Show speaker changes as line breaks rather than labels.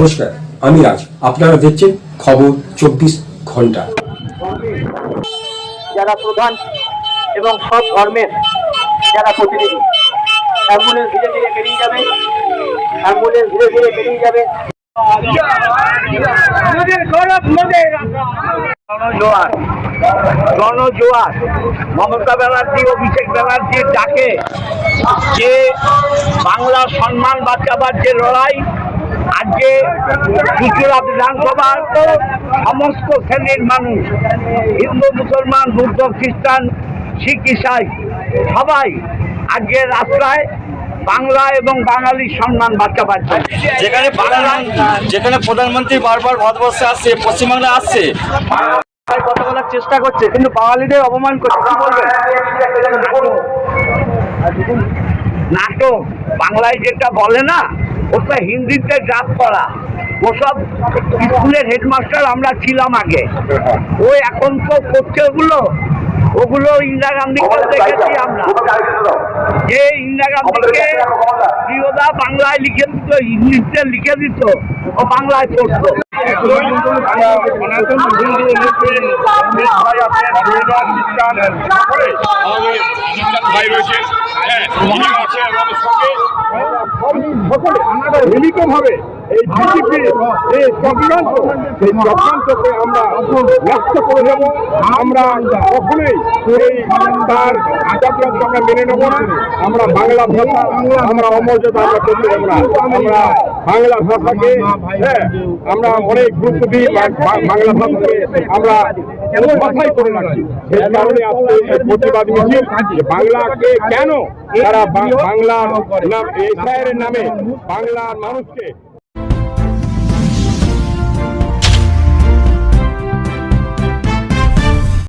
নমস্কার আমি রাজ আপনারা দেখছেন খবর চব্বিশ ঘণ্টা।
যারা প্রধান এবং সব ধর্মের যারা প্রতিনিধি অ্যাম্বুলেন্স ধীরে ধীরে বেরিয়ে যাবে অ্যাম্বুলেন্স ধীরে ধীরে বেরিয়ে যাবে। জনজোয়ার জনজোয়ার মমতা ব্যানার্জি অভিষেক ব্যানার্জির ডাকে যে বাংলার সম্মান বাঁচাবার যে লড়াই আজকে ত্রিপুরা বিধানসভার সমস্ত শ্রেণির মানুষ হিন্দু মুসলমান বৌদ্ধ খ্রিস্টান শিখ ইসাই সবাই আজকে রাস্তায় বাংলা এবং বাঙালির সম্মান বাঁচাবার জন্য।
যেখানে প্রধানমন্ত্রী যেখানে প্রধানমন্ত্রী বারবার ভারতবর্ষে আসছে পশ্চিমবাংলায় আসছে
কথা বলার চেষ্টা করছে কিন্তু বাঙালিদের অপমান করছে কি বলবেন নাটক বাংলায় যেটা বলে না ওটা হিন্দিতে ডাক করা। ওসব স্কুলের হেডমাস্টার আমরা ছিলাম আগে। ও এখন তো করছে ওগুলো। ওগুলো ইন্দিরা গান্ধীকে দেখেছি আমরা। যে ইন্দিরা গান্ধীকে প্রিয়দা বাংলায় লিখে দিত ইংলিশে লিখে দিত ও বাংলায় পড়তো।
ভাই রয়েছে। হ্যাঁ আছে আমাদের
মিলিতভাবে এই বিজেপির এই চক্রান্ত এই চক্রান্তকে আমরা নষ্ট করে দেবো। আমরা কখনোই এই তার চক্রান্ত মেনে নেব আমরা বাংলা ভাষা, আমরা অমর্যাদা করতে আমরা বাংলা ভাষাকে হ্যাঁ আমরা অনেক গুরুত্ব দিই বাংলা ভাষাকে আমরা মাথায় করে রাখি সেই বাংলাকে কেন তারা বাংলার নাম এসআইয়ের নামে বাংলার মানুষকে